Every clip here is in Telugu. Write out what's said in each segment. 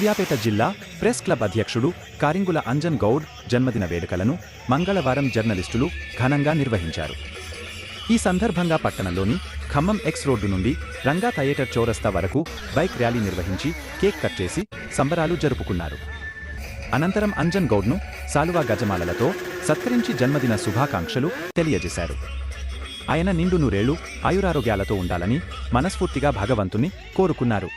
సూర్యాపేట జిల్లా ప్రెస్ క్లబ్ అధ్యక్షుడు కారింగుల అంజన్ గౌడ్ జన్మదిన వేడుకలను మంగళవారం జర్నలిస్టులు ఘనంగా నిర్వహించారు. ఈ సందర్భంగా పట్టణంలోని ఖమ్మం ఎక్స్ రోడ్డు నుండి రంగా థియేటర్ చౌరస్తా వరకు బైక్ ర్యాలీ నిర్వహించి కేక్ కట్ చేసి సంబరాలు జరుపుకున్నారు. అనంతరం అంజన్ గౌడ్ను సాలువా గజమాలలతో సత్కరించి జన్మదిన శుభాకాంక్షలు తెలియజేశారు. ఆయన నిండు నూరేళ్ళు ఆయురారోగ్యాలతో ఉండాలని మనస్ఫూర్తిగా భగవంతుని కోరుకున్నారు.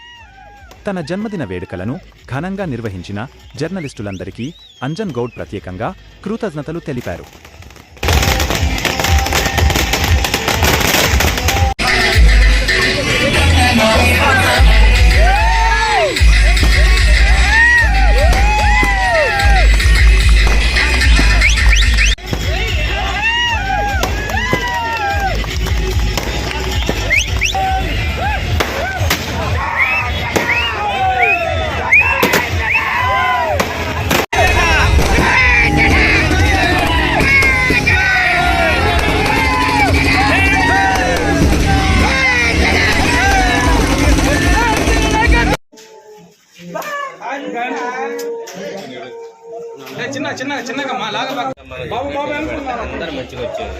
తన జన్మదిన వేడుకలను ఘనంగా నిర్వహించిన జర్నలిస్టులందరికీ అంజన్ గౌడ్ ప్రత్యేకంగా కృతజ్ఞతలు తెలిపారు. చిన్న చిన్న చిన్నగా మా లాగా. బాబు బాబు అందరూ మంచిగా వచ్చారు.